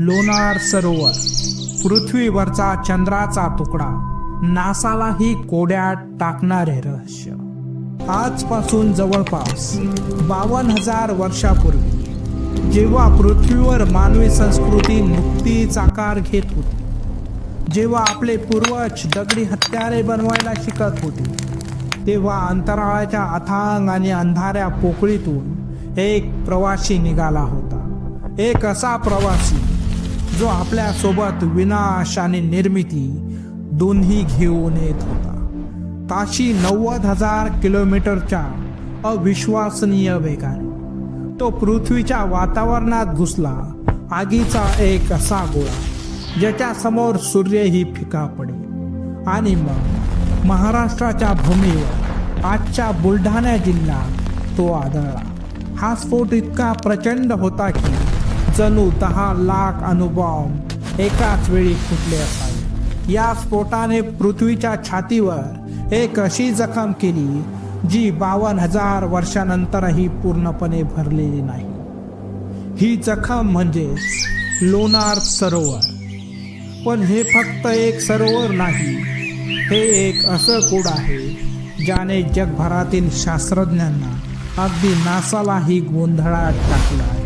लोणार सरोवर. पृथ्वीवरचा चंद्राचा तुकडा. नासालाही कोड्यात टाकणारे रहस्य. आजपासून जवळपास बावन्न हजार वर्षापूर्वी जेव्हा पृथ्वीवर मानवी संस्कृती नुकतीच आकार घेत होती जेव्हा आपले पूर्वज दगडी हत्यारे बनवायला शिकत होते तेव्हा अंतराळाच्या अथांग आणि अंधाऱ्या पोकळीतून एक प्रवासी निघाला होता. एक असा प्रवासी जो आपल्यासोबत विनाश आणि निर्मिती दोन्ही घेऊन येत होता. ताशी नव्वद हजार किलोमीटरच्या अविश्वसनीय वेगाने. तो पृथ्वीच्या वातावरणात घुसला आगीचा एक असा गोळा ज्याच्या समोर सूर्यही फिका पडे आणि मग महाराष्ट्राच्या भूमीवर आजच्या बुलढाणा जिल्ह्यात तो आदळला. हा स्फोट इतका प्रचंड होता की जणू दहा लाख अणुबॉम्ब एकाच वेळी फुटले असावे. या स्फोटाने पृथ्वीच्या छातीवर एक अशी जखम केली जी बावन्न हजार वर्षानंतरही पूर्णपणे भरलेली नाही. ही जखम म्हणजे लोणार सरोवर. पण हे फक्त एक सरोवर नाही हे एक असं कोड आहे ज्याने जगभरातील शास्त्रज्ञांना अगदी नासालाही गोंधळात टाकला